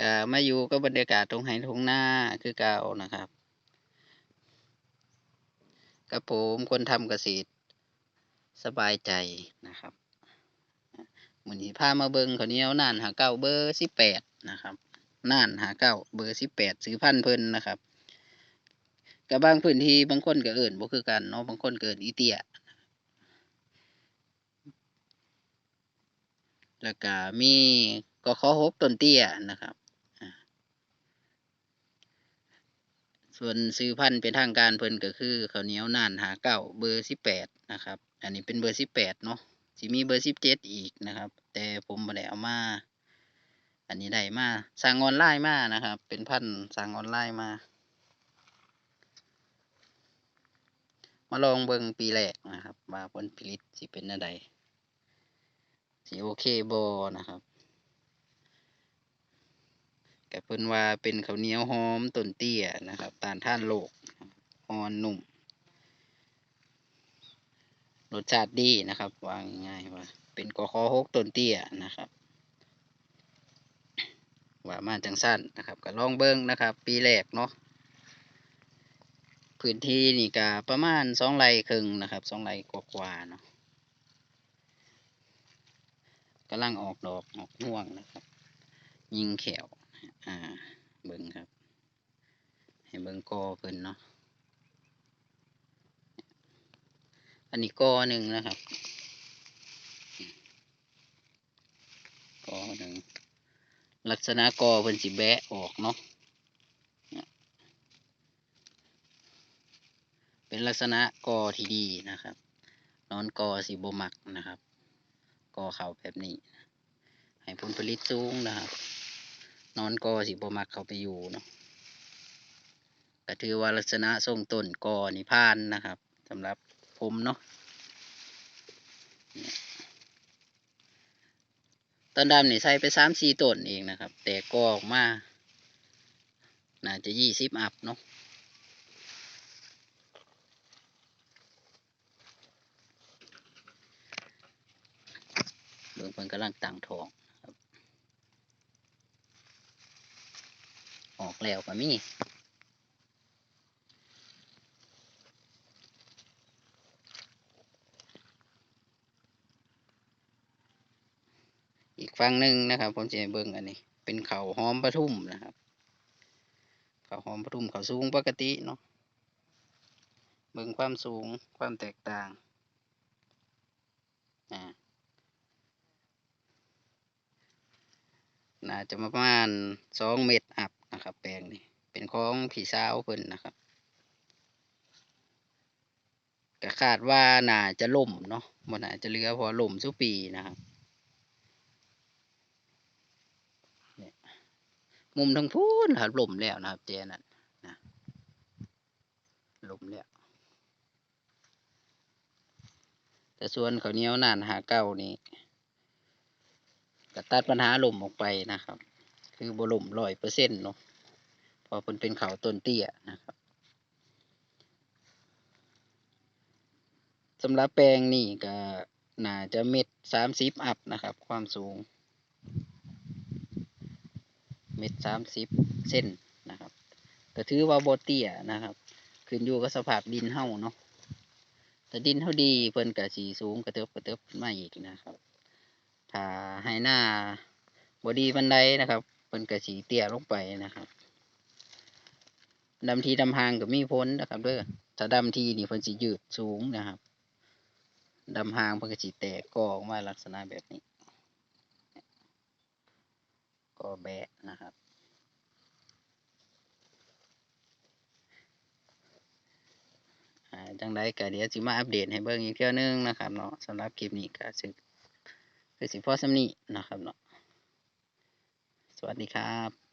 ก็มาอยู่กับบรรยากาศตรงไหทงหน้าคือเก่านะครับกับผมคนทำเกษตรสบายใจนะครับมือนี้พามาเบิงเขาเนี้ยน่านหาเก้าเบอร์สิบแปดนะครับน่านหาเก้าเบอร์สิบแปดซื้อพันเพิ่นนะครับกับบางพื้นที่บางคนก็เอิ่นบ่คือกันเนาะบางคนเอิ่นอีเตียแล้วก็มีก็ข้อหกต้นเตี้ยนะครับอ่า ส่วนซื้อพันธุ์เป็นทางการเพิ่นก็คือข้าวเหนียวน่านหาเก้าเบอร์สิบแปดนะครับ อันนี้เป็นเบอร์สิบแปดเนาะสิมีเบอร์สิบเจ็ดอีกนะครับ แต่ผมบ่ได้เอามา อันนี้ได้มาสั่งออนไลน์มานะครับ เป็นพันธุ์สั่งออนไลน์มา มาลองเบิ่งปีแรกนะครับ ว่าผลผลิตสิเป็นอะไรสีโอเคบอนะครับ เพิ่นว่าเป็นข้าวเหนียวหอมต้นเตี้ยนะครับตานท่านโรคอ่อนนุ่ม รสชาติดีนะครับวางง่ายว่า เป็นกอคอหกต้นเตี้ยนะครับว่ามาจังสั้นนะครับก็ลองเบิ้งนะครับ ปีแรกเนาะพื้นที่นี่ก็ประมาณสองไร่ครึ่งนะครับสองไร่กว่าๆเนาะกำลังออกดอกออกม่วงนะครับ ยิงแขว อ่า เบิ่งครับ ให้เบิ่งกอเพิ่นเนาะ อันนี้กอหนึ่งนะครับ กอหนึ่ง ลักษณะกอเพิ่นสิแบะออกเนาะ เป็นลักษณะกอที่ดีนะครับ นอนกอสีบมักนะครับ กอเขาแบบนี้ ให้ผลผลิตสูงนะครับ นอนกอสิบมักเขาไปอยู่เนาะก็ถือว่าลักษณะทรงต้นกอนี่ผ่านนะครับสำหรับผมเนาะต้นดำนี่ใส่ไปสามสี่ต้นเองนะครับ แต่กอออกมาน่าจะยี่สิบอัพเนาะเบิ่งเพิ่นกำลังตั้งทองครับ ออกแล้วก็มีอีกฝั่งหนึ่งนะครับ ผมจะเบิ่งอันนี้ เป็นเขาหอมปทุ่มนะครับ เขาหอมปทุ่มเขาสูงปกติเนาะเบิ่งความสูงความแตกต่างอ่าน่าจะประมาณสองเมตรอัพ นะครับ แปลงนี้เป็นของผีสาวเพิ่นนะครับก็คาดว่าน่าจะล่มเนาะบ่น่าจะเหลือพอล่มสุปีนะครับมุมทางพูนครับล่มแล้วนะครับ เจนั่นนะล่มแล้วแต่ส่วนเขาเนี้ยวนานหาเก้านี่ก็ตัดปัญหาล่มออกไปนะครับ คือบ่ล่มร้อยเปอร์เซ็นต์เนาะ พอเพิ่นเป็นเขาต้นเตี้ยนะครับสำหรับแปลงนี่ก็น่าจะเม็ดสามสิบอัพนะครับ ความสูง เม็ดสามสิบเส้นนะครับก็ถือว่าโบเตี้ยนะครับ ขึ้นอยู่กับสภาพดินเฮาเนาะถ้าดินเฮาดีเพิ่นก็สีสูงกระเติบกระเติบมาอีกนะครับ ถ้าให้หน้าบดีบันไดนะครับเพิ่นก็สีเตี้ยลงไปนะครับ ดำทีดำหางก็มีพ้นนะครับเด้อถ้าดำทีนี่เพิ่นสิยืดสูงนะครับดำหางเพิ่นก็สิแตกกอออกมาลักษณะแบบนี้กอแบะนะครับจังไดก็เดี๋ยวสิมาอัปเดตให้เบิ่งอีกเที่ยวนึงนะครับเนาะสำหรับคลิปนี้ก็สิคือสิพอสำนีนะครับเนาะสวัสดีครับ